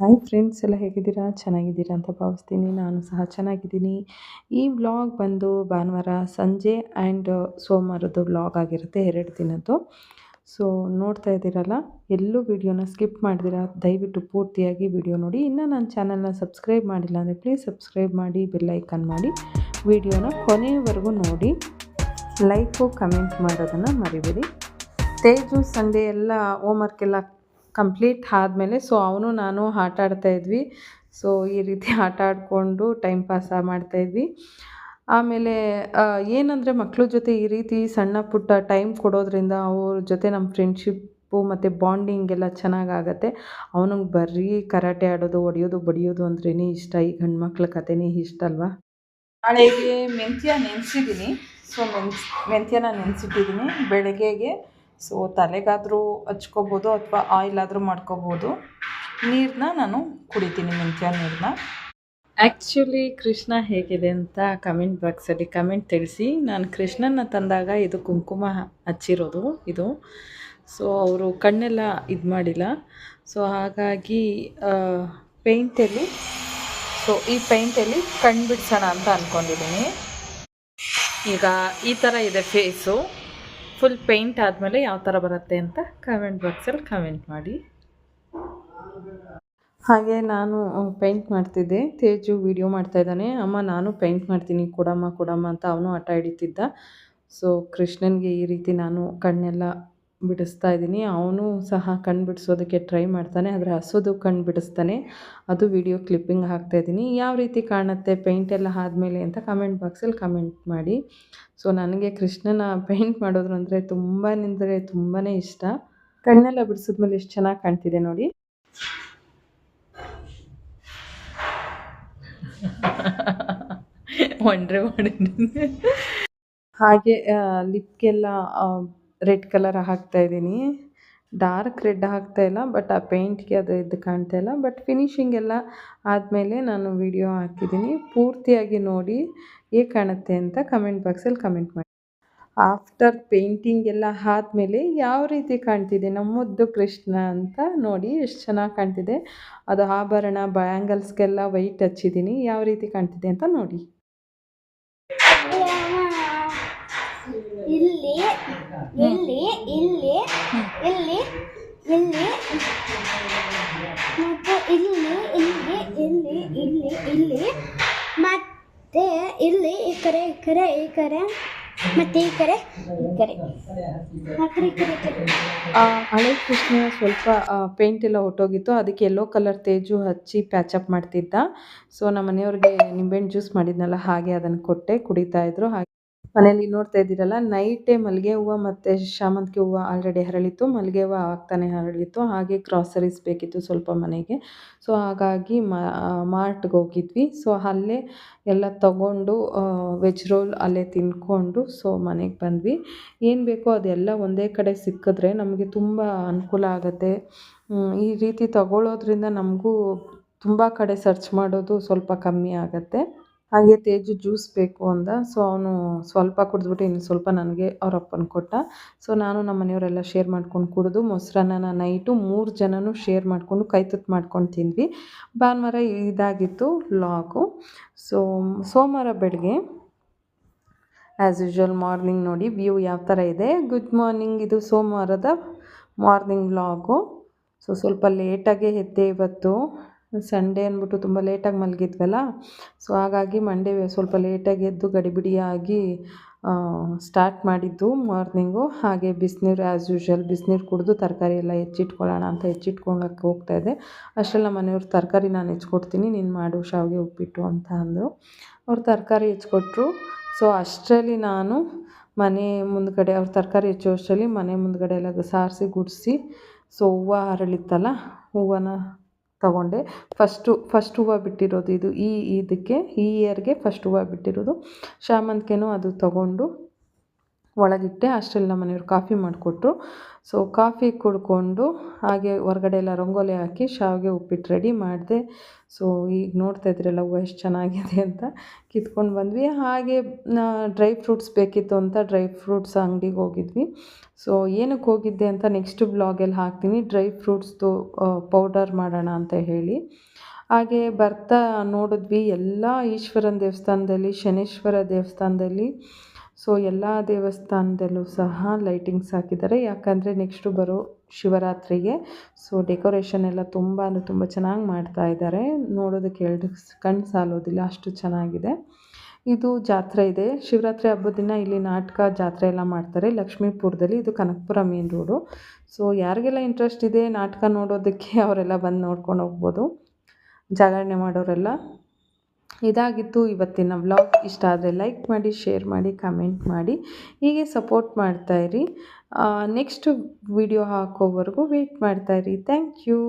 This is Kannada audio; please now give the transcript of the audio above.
ಹಾಯ್ ಫ್ರೆಂಡ್ಸ್ ಎಲ್ಲ ಹೇಗಿದ್ದೀರಾ? ಚೆನ್ನಾಗಿದ್ದೀರಾ ಅಂತ ಭಾವಿಸ್ತೀನಿ. ನಾನು ಸಹ ಚೆನ್ನಾಗಿದ್ದೀನಿ. ಈ ವ್ಲಾಗ್ ಬಂದು ಭಾನುವಾರ ಸಂಜೆ ಆ್ಯಂಡ್ ಸೋಮವಾರದ್ದು ವ್ಲಾಗ್ ಆಗಿರುತ್ತೆ ಎರಡು ದಿನದ್ದು. ಸೊ ನೋಡ್ತಾ ಇದ್ದೀರಲ್ಲ, ಎಲ್ಲೂ ವಿಡಿಯೋನ ಸ್ಕಿಪ್ ಮಾಡಿದಿರಾ? ದಯವಿಟ್ಟು ಪೂರ್ತಿಯಾಗಿ ವಿಡಿಯೋ ನೋಡಿ. ಇನ್ನೂ ನನ್ನ ಚಾನಲ್ನ ಸಬ್ಸ್ಕ್ರೈಬ್ ಮಾಡಿಲ್ಲ ಅಂದರೆ ಪ್ಲೀಸ್ ಸಬ್ಸ್ಕ್ರೈಬ್ ಮಾಡಿ ಬೆಲ್ಲೈಕನ್ ಮಾಡಿ ವಿಡಿಯೋನ ಕೊನೆಯವರೆಗೂ ನೋಡಿ. ಲೈಕು ಕಮೆಂಟ್ ಮಾಡೋದನ್ನು ಮರಿಬೇಡಿ. ತೇಜು, ಸಂಡೇ ಎಲ್ಲ ಹೋಮ್ವರ್ಕ್ ಎಲ್ಲ ಕಂಪ್ಲೀಟ್ ಆದಮೇಲೆ ಸೊ ಅವನು ನಾನು ಆಟ ಆಡ್ತಾಯಿದ್ವಿ ಸೊ ಈ ರೀತಿ ಆಟ ಆಡಿಕೊಂಡು ಟೈಮ್ ಪಾಸ್ ಮಾಡ್ತಾಯಿದ್ವಿ ಆಮೇಲೆ ಏನಂದರೆ ಮಕ್ಕಳ ಜೊತೆ ಈ ರೀತಿ ಸಣ್ಣ ಪುಟ್ಟ ಟೈಮ್ ಕೊಡೋದ್ರಿಂದ ಅವ್ರ ಜೊತೆ ನಮ್ಮ ಫ್ರೆಂಡ್ಶಿಪ್ಪು ಮತ್ತು ಬಾಂಡಿಂಗ್ ಎಲ್ಲ ಚೆನ್ನಾಗಾಗತ್ತೆ ಅವನಿಗೆ ಬರೀ ಕರಾಟೆ ಆಡೋದು, ಹೊಡೆಯೋದು, ಬಡಿಯೋದು ಅಂದ್ರೇ ಇಷ್ಟ. ಈ ಗಂಡು ಮಕ್ಳ ಕಥೆನೇ ಇಷ್ಟ ಅಲ್ವಾ? ನಾಳೆಗೆ ಮೆಂತ್ಯ ನೆನೆಸಿದ್ದೀನಿ. ಸೊ ಮೆಂತ್ಯನ ನೆನೆಸಿಟ್ಟಿದ್ದೀನಿ. ಬೆಳಗ್ಗೆಗೆ ಸೊ ತಲೆಗಾದರೂ ಹಚ್ಕೋಬೋದು ಅಥವಾ ಆಯಿಲ್ ಆದರೂ ಮಾಡ್ಕೋಬೋದು. ನೀರನ್ನ ನಾನು ಕುಡಿತೀನಿ, ಮೆಂತ್ಯ ನೀರನ್ನ ಆ್ಯಕ್ಚುಲಿ ಕೃಷ್ಣ ಹೇಗಿದೆ ಅಂತ ಕಮೆಂಟ್ ಬಾಕ್ಸಲ್ಲಿ ಕಮೆಂಟ್ ತಿಳಿಸಿ. ನಾನು ಕೃಷ್ಣನ ತಂದಾಗ ಇದು ಕುಂಕುಮ ಹಚ್ಚಿರೋದು, ಇದು. ಸೊ ಅವರು ಕಣ್ಣೆಲ್ಲ ಇದು ಮಾಡಿಲ್ಲ. ಸೊ ಹಾಗಾಗಿ ಪೇಂಟಲ್ಲಿ ಸೊ ಈ ಪೇಂಟಲ್ಲಿ ಕಣ್ಣು ಬಿಡಿಸೋಣ ಅಂತ ಅಂದ್ಕೊಂಡಿದ್ದೀನಿ ಈಗ ಈ ಥರ ಇದೆ ಫೇಸು ಫುಲ್ ಪೇಂಟ್ ಆದಮೇಲೆ ಯಾವ ಥರ ಬರುತ್ತೆ ಅಂತ ಕಮೆಂಟ್ ಬಾಕ್ಸಲ್ಲಿ ಕಮೆಂಟ್ ಮಾಡಿ. ಹಾಗೆ ನಾನು ಪೇಂಟ್ ಮಾಡ್ತಿದ್ದೆ. ತೇಜು ವಿಡಿಯೋ ಮಾಡ್ತಾ ಇದ್ದಾನೆ. ಅಮ್ಮ, ನಾನು ಪೇಂಟ್ ಮಾಡ್ತೀನಿ. ಕೊಡಮ್ಮ ಕೊಡಮ್ಮ ಅಂತ ಅವನು ಆಟ ಹಿಡಿತಿದ್ದ. ಸೊ ಕೃಷ್ಣನಿಗೆ ಈ ರೀತಿ ನಾನು ಕಣ್ಣೆಲ್ಲ ಬಿಡಿಸ್ತಾ ಇದ್ದೀನಿ. ಅವನು ಸಹ ಕಣ್ಣು ಬಿಡಿಸೋದಕ್ಕೆ ಟ್ರೈ ಮಾಡ್ತಾನೆ. ಆದರೆ ಹಸೋದು ಕಣ್ಣು ಬಿಡಿಸ್ತಾನೆ. ಅದು ವಿಡಿಯೋ ಕ್ಲಿಪ್ಪಿಂಗ್ ಹಾಕ್ತಾ ಇದ್ದೀನಿ. ಯಾವ ರೀತಿ ಕಾಣುತ್ತೆ ಪೇಂಟ್ ಎಲ್ಲ ಆದಮೇಲೆ ಅಂತ ಕಮೆಂಟ್ ಬಾಕ್ಸಲ್ಲಿ ಕಮೆಂಟ್ ಮಾಡಿ. ಸೊ ನನಗೆ ಕೃಷ್ಣನ ಪೇಂಟ್ ಮಾಡೋದು ಅಂದರೆ ತುಂಬಾ ಅಂದರೆ ತುಂಬಾ ಇಷ್ಟ. ಕಣ್ಣೆಲ್ಲ ಬಿಡಿಸಿದ್ಮೇಲೆ ಎಷ್ಟು ಚೆನ್ನಾಗಿ ಕಾಣ್ತಿದೆ ನೋಡಿ. ಒಂಡ್ರೆ ಮಾಡಿದ್ದೀನಿ ಹಾಗೆ ಲಿಪ್ಗೆಲ್ಲ ರೆಡ್ ಕಲರ್ ಹಾಕ್ತಾ ಇದ್ದೀನಿ. ಡಾರ್ಕ್ ರೆಡ್ ಹಾಕ್ತಾ ಇಲ್ಲ, ಬಟ್ ಆ ಪೇಂಟ್ಗೆ ಅದು ಇದು ಕಾಣ್ತಾ ಇಲ್ಲ. ಬಟ್ ಫಿನಿಶಿಂಗ್ ಎಲ್ಲ ಆದಮೇಲೆ ನಾನು ವಿಡಿಯೋ ಹಾಕಿದ್ದೀನಿ. ಪೂರ್ತಿಯಾಗಿ ನೋಡಿ ಹೇಗೆ ಕಾಣುತ್ತೆ ಅಂತ ಕಮೆಂಟ್ ಬಾಕ್ಸಲ್ಲಿ ಕಮೆಂಟ್ ಮಾಡಿ. ಆಫ್ಟರ್ ಪೇಂಟಿಂಗ್ ಎಲ್ಲ ಆದಮೇಲೆ ಯಾವ ರೀತಿ ಕಾಣ್ತಿದೆ? ನಮ್ಮದ್ದು ಕೃಷ್ಣ ಅಂತ ನೋಡಿ ಎಷ್ಟು ಚೆನ್ನಾಗಿ ಕಾಣ್ತಿದೆ. ಅದು ಆಭರಣ ಬ್ಯಾಂಗಲ್ಸ್ಗೆಲ್ಲ ವೈಟ್ ಹಚ್ಚಿದ್ದೀನಿ. ಯಾವ ರೀತಿ ಕಾಣ್ತಿದೆ ಅಂತ ನೋಡಿ. ಇಲ್ಲಿ ಇಲ್ಲಿ ಇಲ್ಲಿ ಇಲ್ಲಿ ಇಲ್ಲಿ. ಇಲ್ಲಿ ಇಲ್ಲಿ ಇಲ್ಲಿ ಇಲ್ಲಿ ಇಲ್ಲಿ. ಮತ್ತೆ ಇಲ್ಲಿ, ಈ ಕಡೆ ಈ ಕಡೆ ಈ ಕಡೆ. ಮತ್ತೆ ಈ ಕಡೆ ಈ ಕಡೆ. ಹಳೆ ಕೃಷ್ಣ ಸ್ವಲ್ಪ ಪೇಂಟ್ ಎಲ್ಲ ಹೊಟ್ಟೋಗಿತ್ತು ಅದಕ್ಕೆ ಎಲ್ಲೋ ಕಲರ್ ತೇಜು ಹಚ್ಚಿ ಪ್ಯಾಚಪ್ ಮಾಡ್ತಿದ್ದ. ಸೊ ನಮ್ಮ ಮನೆಯವ್ರಿಗೆ ನಿಂಬೆಹಣ್ಣು ಜ್ಯೂಸ್ ಮಾಡಿದ್ನಲ್ಲ, ಹಾಗೆ ಅದನ್ನು ಕೊಟ್ಟೆ, ಕುಡಿತಾ ಇದ್ರು. ಹಾಗೆ ಮನೇಲಿ ನೋಡ್ತಾ ಇದ್ದೀರಲ್ಲ ನೈಟೇ ಮಲ್ಲಿಗೆ ಹೂವು ಮತ್ತು ಶಾಮಂತಿಗೆ ಹೂವು ಆಲ್ರೆಡಿ ಹರಳಿತ್ತು ಮಲ್ಲಿಗೆ ಹೂವು ಆಗ್ತಾನೆ ಹರಳಿತ್ತು, ಹಾಗೆ ಗ್ರಾಸರೀಸ್ ಬೇಕಿತ್ತು ಸ್ವಲ್ಪ ಮನೆಗೆ. ಸೊ ಹಾಗಾಗಿ ಮಾರ್ಟ್ಗೆ ಹೋಗಿದ್ವಿ. ಸೊ ಅಲ್ಲೇ ಎಲ್ಲ ತಗೊಂಡು ವೆಜ್ ರೋಲ್ ಅಲ್ಲೇ ತಿನ್ಕೊಂಡು ಸೊ ಮನೆಗೆ ಬಂದ್ವಿ. ಏನು ಬೇಕೋ ಅದೆಲ್ಲ ಒಂದೇ ಕಡೆ ಸಿಕ್ಕಿದ್ರೆ ನಮಗೆ ತುಂಬ ಅನುಕೂಲ ಆಗುತ್ತೆ. ಈ ರೀತಿ ತಗೊಳ್ಳೋದ್ರಿಂದ ನಮಗೂ ತುಂಬ ಕಡೆ ಸರ್ಚ್ ಮಾಡೋದು ಸ್ವಲ್ಪ ಕಮ್ಮಿ ಆಗುತ್ತೆ. ಹಾಗೆ ತೇಜು ಜ್ಯೂಸ್ ಬೇಕು ಅಂದ. ಸೊ ಅವನು ಸ್ವಲ್ಪ ಕುಡಿದ್ಬಿಟ್ಟು ಇನ್ನು ಸ್ವಲ್ಪ ನನಗೆ ಅವ್ರ ಅಪ್ಪನ ಕೊಟ್ಟ. ಸೊ ನಾನು ನಮ್ಮ ಮನೆಯವರೆಲ್ಲ ಶೇರ್ ಮಾಡ್ಕೊಂಡು ಕುಡಿದು, ಮೊಸರನ್ನ ನೈಟು ಮೂರು ಜನನೂ ಶೇರ್ ಮಾಡಿಕೊಂಡು ಕೈ ತುತ್ತು ಮಾಡ್ಕೊಂಡು ತಿಂದ್ವಿ. ಭಾನುವಾರ ಇದಾಗಿತ್ತು ಲಾಗು ಸೊ ಸೋಮವಾರ ಬೆಳಗ್ಗೆ ಆ್ಯಸ್ ಯೂಶ್ವಲ್ ಮಾರ್ನಿಂಗ್ ನೋಡಿ ವ್ಯೂ ಯಾವ ಥರ ಇದೆ? ಗುಡ್ ಮಾರ್ನಿಂಗ್ ಇದು ಸೋಮವಾರದ ಮಾರ್ನಿಂಗ್ ಲಾಗು ಸೊ ಸ್ವಲ್ಪ ಲೇಟಾಗೆ ಎದ್ದೆ ಇವತ್ತು. ಸಂಡೇ ಅಂದ್ಬಿಟ್ಟು ತುಂಬ ಲೇಟಾಗಿ ಮಲಗಿದ್ವಲ್ಲ. ಸೊ, ಹಾಗಾಗಿ ಮಂಡೇ ಸ್ವಲ್ಪ ಲೇಟಾಗಿ ಎದ್ದು ಗಡಿಬಿಡಿಯಾಗಿ ಸ್ಟಾರ್ಟ್ ಮಾಡಿದ್ದು ಮಾರ್ನಿಂಗು. ಹಾಗೆ ಬಿಸಿನೀರು ಆ್ಯಸ್ ಯೂಶ್ವಲ್ ಬಿಸಿನೀರು ಕುಡಿದು ತರಕಾರಿ ಎಲ್ಲ ಹೆಚ್ಚಿಟ್ಕೊಳ್ಳೋಣ ಅಂತ ಹೆಚ್ಚಿಟ್ಕೊಳಕ್ಕೆ ಹೋಗ್ತಾಯಿದ್ದೆ ಅಷ್ಟರಲ್ಲಿ ಮನೆಯವ್ರ ತರಕಾರಿ ನಾನು ಹೆಚ್ಕೊಡ್ತೀನಿ, ನೀನು ಮಾಡು, ಶಾವಿಗೆ ಉಪ್ಪಿಟ್ಟು ಅಂತ ಅಂದರು. ಅವ್ರು ತರಕಾರಿ ಹೆಚ್ಕೊಟ್ರು. ಸೊ, ಅಷ್ಟರಲ್ಲಿ ನಾನು ಮನೆ ಮುಂದ್ಗಡೆ ಅವ್ರು ತರಕಾರಿ ಹೆಚ್ಚೋ ಅಷ್ಟರಲ್ಲಿ ಮನೆ ಮುಂದ್ಗಡೆ ಎಲ್ಲ ಸಾರಿಸಿ ಗುಡಿಸಿ, ಸೊ, ಹೂವು ಅರಳಿತ್ತಲ್ಲ ಹೂವನ್ನ ತಗೊಂಡೆ. ಫಸ್ಟು ಫಸ್ಟ್ ಹೂವು ಬಿಟ್ಟಿರೋದು ಇದು. ಈ, ಇದಕ್ಕೆ, ಈ ಇಯರ್ಗೆ ಫಸ್ಟ್ ಹೂವು ಬಿಟ್ಟಿರೋದು. ಶಾಮಂತಿಗೆನೂ ಅದು ತಗೊಂಡು ಒಳಗಿಟ್ಟೆ ಅಷ್ಟರಲ್ಲಿ ನಮ್ಮ ಮನೆಯವ್ರು ಕಾಫಿ ಮಾಡಿಕೊಟ್ರು. ಸೊ ಕಾಫಿ ಕುಡ್ಕೊಂಡು ಹಾಗೆ ಹೊರಗಡೆ ಎಲ್ಲ ರಂಗೋಲಿ ಹಾಕಿ ಶಾವಿಗೆ ಉಪ್ಪಿಟ್ಟು ರೆಡಿ ಮಾಡಿದೆ. ಸೊ ಈಗ ನೋಡ್ತಾ ಇದ್ರಲ್ಲ ಎಷ್ಟು ಚೆನ್ನಾಗಿದೆ ಅಂತ ಕಿತ್ಕೊಂಡು ಬಂದ್ವಿ. ಹಾಗೆ ಡ್ರೈ ಫ್ರೂಟ್ಸ್ ಬೇಕಿತ್ತು ಅಂತ ಡ್ರೈ ಫ್ರೂಟ್ಸ್ ಅಂಗಡಿಗೆ ಹೋಗಿದ್ವಿ. ಸೊ ಏನಕ್ಕೆ ಹೋಗಿದ್ದೆ ಅಂತ ನೆಕ್ಸ್ಟ್ ಬ್ಲಾಗಲ್ಲಿ ಹಾಕ್ತೀನಿ. ಡ್ರೈ ಫ್ರೂಟ್ಸ್ದು ಪೌಡರ್ ಮಾಡೋಣ ಅಂತ ಹೇಳಿ. ಹಾಗೆ ಬರ್ತಾ ನೋಡಿದ್ವಿ. ಎಲ್ಲ ಈಶ್ವರನ ದೇವಸ್ಥಾನದಲ್ಲಿ, ಶನೇಶ್ವರ ದೇವಸ್ಥಾನದಲ್ಲಿ ಸೊ ಎಲ್ಲ ದೇವಸ್ಥಾನದಲ್ಲೂ ಸಹ ಲೈಟಿಂಗ್ಸ್ ಹಾಕಿದ್ದಾರೆ. ಯಾಕಂದರೆ ನೆಕ್ಸ್ಟು ಬರೋ ಶಿವರಾತ್ರಿಗೆ ಸೊ ಡೆಕೋರೇಷನ್ ಎಲ್ಲ ತುಂಬ ಅಂದರೆ ತುಂಬ ಚೆನ್ನಾಗಿ ಮಾಡ್ತಾ ಇದ್ದಾರೆ. ನೋಡೋದಕ್ಕೆ ಎರಡು ಕಣ್ಣು ಸಾಲೋದಿಲ್ಲ, ಅಷ್ಟು ಚೆನ್ನಾಗಿದೆ. ಇದು ಜಾತ್ರೆ ಇದೆ. ಶಿವರಾತ್ರಿ ಹಬ್ಬದ ದಿನ ಇಲ್ಲಿ ನಾಟಕ, ಜಾತ್ರೆ ಎಲ್ಲ ಮಾಡ್ತಾರೆ. ಲಕ್ಷ್ಮೀಪುರದಲ್ಲಿ ಇದು ಕನಕಪುರ ಮೇನ್ ರೋಡು ಸೊ ಯಾರಿಗೆಲ್ಲ ಇಂಟ್ರೆಸ್ಟ್ ಇದೆ ನಾಟಕ ನೋಡೋದಕ್ಕೆ, ಅವರೆಲ್ಲ ಬಂದು ನೋಡ್ಕೊಂಡು ಹೋಗ್ಬೋದು. ಜಾಗರಣೆ ಮಾಡೋರೆಲ್ಲ. ಇದಾಗಿತ್ತು. ಇವತ್ತಿನ ವ್ಲಾಗ್ ಇಷ್ಟ ಆದರೆ ಲೈಕ್ ಮಾಡಿ ಶೇರ್ ಮಾಡಿ ಕಮೆಂಟ್ ಮಾಡಿ. ಹೀಗೆ ಸಪೋರ್ಟ್ ಮಾಡ್ತಾಯಿರಿ ನೆಕ್ಸ್ಟ್ ವಿಡಿಯೋ ಹಾಕೋವರೆಗೂ ವೆಯ್ಟ್ ಮಾಡ್ತಾಯಿರಿ ಥ್ಯಾಂಕ್ ಯು